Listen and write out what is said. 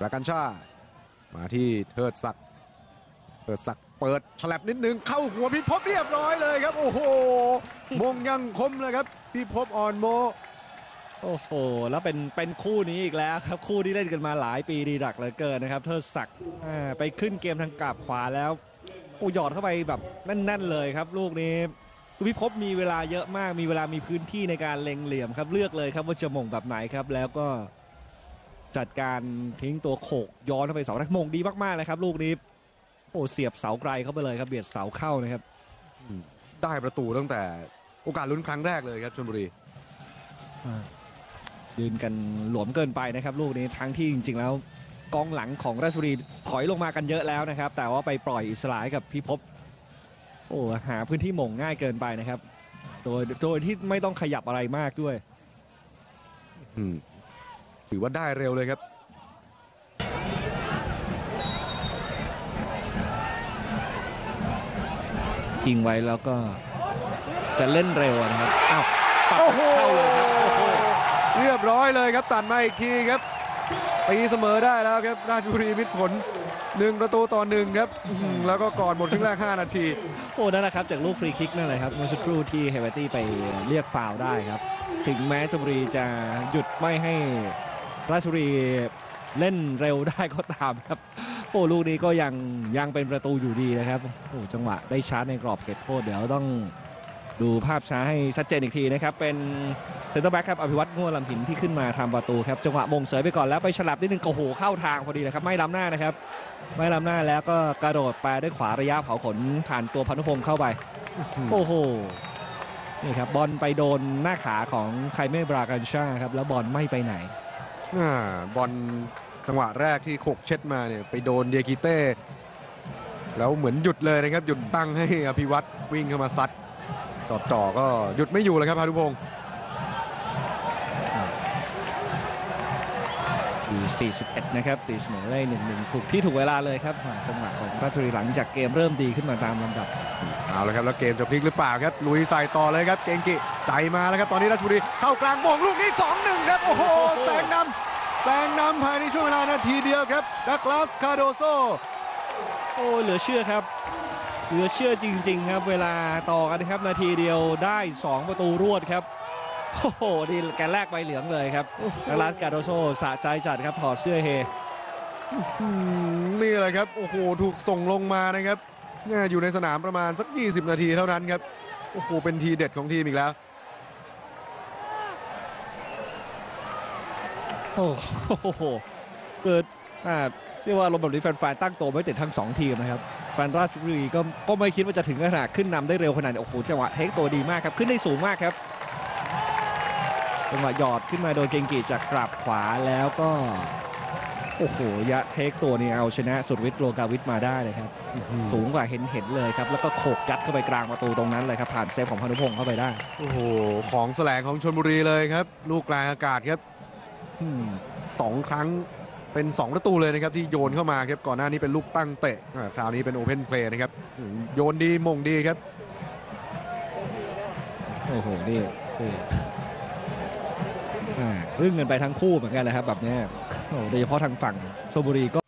ประกันชาติมาที่เทิดศักดิ์เทิดศักดิ์เปิดฉลับนิดนึงเข้าหัวพิภพเรียบร้อยเลยครับ โอ้โห มงยังคมเลยครับพิภพอ่อนโม โอ้โห แล้วเป็นเป็นคู่นี้อีกแล้วครับ คู่ที่เล่นกันมาหลายปีดีดักเหลือเกินนะครับ เทิดศักดิ์อ่าไปขึ้นเกมทางกราบขวาแล้วโอ้หยอดเข้าไปแบบแน่น ๆ เลยครับ ลูกนี้คือพิภพมีเวลาเยอะมากมีเวลามีพื้นที่ในการเล็งเหลี่ยมครับ เลือกเลยครับว่าจะหมงแบบไหนครับแล้วก็ จัดการทิ้งตัวโขกย้อนเข้าไปเสาแรกมงดีมากๆเลยครับ ลูกนี้โอ้เสียบเสาไกลเข้าไปเลยครับเบียดเสาเข้านะครับได้ประตูตั้งแต่โอกาสลุ้นครั้งแรกเลยครับชลบุรียืนกันหลวมเกินไปนะครับ ลูกนี้ทั้งที่จริง ๆ แล้วกองหลังของราชบุรีถอยลงมากันเยอะแล้วนะครับ แต่ว่าไปปล่อยอิสระให้กับพิภพโอ้หาพื้นที่หม่งง่ายเกินไปนะครับ โดยโดยที่ไม่ต้องขยับอะไรมากด้วย อืม ถือว่าได้เร็วเลยครับ ยิงไว้แล้วก็จะเล่นเร็วนะครับอ้าวปักโอ้โห เข้าเลยครับโอ้โหเรียบร้อยเลยครับตัดมาอีกทีครับตีเสมอได้แล้วครับราชบุรีมิตรผลหนึ่งประตูต่อหนึ่งครับอื้อหือแล้วก็ก่อนหมดครึ่งแรก 5 นาที โอ้นั่นแหละครับ จากลูกฟรีคิกนั่นแหละครับเมื่อสักครู่ที่เฮเบอร์ตี้ไปเรียกฟาวล์ได้ครับ ถึงแม้ชลบุรีจะหยุดไม่ให้ ราชบุรีเล่นเร็วได้ก็ตามครับโอ้ลูกนี้ก็ยังยังเป็นประตูอยู่ดีนะครับโอ้จังหวะได้ชาร์จในกรอบเขตโทษเดี๋ยวต้องดูภาพช้าให้ชัดเจนอีกทีนะครับ เป็นเซนเตอร์แบ็กครับอภิวัตง่วลำหินที่ขึ้นมาทำประตูครับจังหวะมงเสยไปก่อนแล้วไปฉลับนิดนึงโอ้โหเข้าทางพอดีเลยครับไม่ล้ำหน้านะครับ ไม่ล้ำหน้าแล้วก็กระโดดไปด้วยขวาระยะเผาขนผ่านตัวพานุพงศ์เข้าไปโอ้โหนี่ครับบอลไปโดนหน้าขาของไคเม่บรากันชาครับแล้วบอลไม่ไปไหน บอลจังหวะแรกที่โขกเช็ดมาเนี่ยไปโดนเดียกิเต้แล้วเหมือนหยุดเลยนะครับ หยุดตั้งให้อภิวัตรวิ่งเข้ามาซัดต่อจ่อๆก็หยุดไม่อยู่เลยครับพานุพงศ์ ที 41 นะครับ ตีเสมอได้หนึ่งหนึ่งถูกที่ถูกเวลาเลยครับอ่าจังหวะของราชบุรีหลังจากเกมเริ่มดีขึ้นมาตามลำดับ เอาละครับ แล้วเกมจะพลิกหรือเปล่าครับ ลุยใส่ต่อเลยครับ เกงกิใจมาแล้วครับ ตอนนี้ราชบุรีเข้ากลางมงลูกนี้ 2-1 ครับ โอ้โห แซงนำแซงนำภายในช่วงเวลานาทีเดียวครับ ดักลาส คาโดโซ โอ้ยเหลือเชื่อครับ เหลือเชื่อจริง ๆ ครับ เวลาต่อกันนะครับ นาทีเดียวได้ 2 ประตูรวดครับ โอ้โหนี่แกแรกใบเหลืองเลยครับนักรัสกาโดโซสะใจจัดครับถอดเสื้อเฮอืมนี่แหละครับโอ้โหถูกส่งลงมานะครับเนี่ยอยู่ในสนามประมาณสัก 20 นาทีเท่านั้นครับโอ้โหเป็นทีเด็ดของทีมอีกแล้วโอ้โหเกิดอ่าเรียกว่าลมณ์แบบนี้แฟนๆตั้งตัวไม่ติดทั้งสองทีมนะครับแฟนราชบุรีก็ก็ไม่คิดว่าจะถึงขนาดขึ้นนำได้เร็วขนาดนี้โอ้โหจังหวะเทคตัวดีมากครับ ขึ้นได้สูงมากครับ จังหวะหยอดขึ้นมาโดยเกงกีจากกราบขวาแล้วก็ โอ้โห ยะเทคตัวนี้เอาชนะสุดวิทย์โลกาวิทมาได้เลยครับ สูงกว่าเห็นเห็นๆเลยครับ แล้วก็โขกยัดเข้าไปกลางประตูตรงนั้นเลยครับ ผ่านเซฟของพานุพงศ์เข้าไปได้ โอ้โห ของแสลงของชนบุรีเลยครับ ลูกกลางอากาศครับอืมสองครั้งเป็น2ประตูเลยนะครับที่โยนเข้ามาครับก่อนหน้านี้เป็นลูกตั้งเตะอ่าคราวนี้เป็นโอเพนเพลย์นะครับอืมโยนดีมงดีครับ โอ้โห นี่คื ออ่าอึ้งเงินไปทั้งคู่เหมือนกันนะครับแบบนี้โดยเฉพาะทางฝั่งชลบุรีก็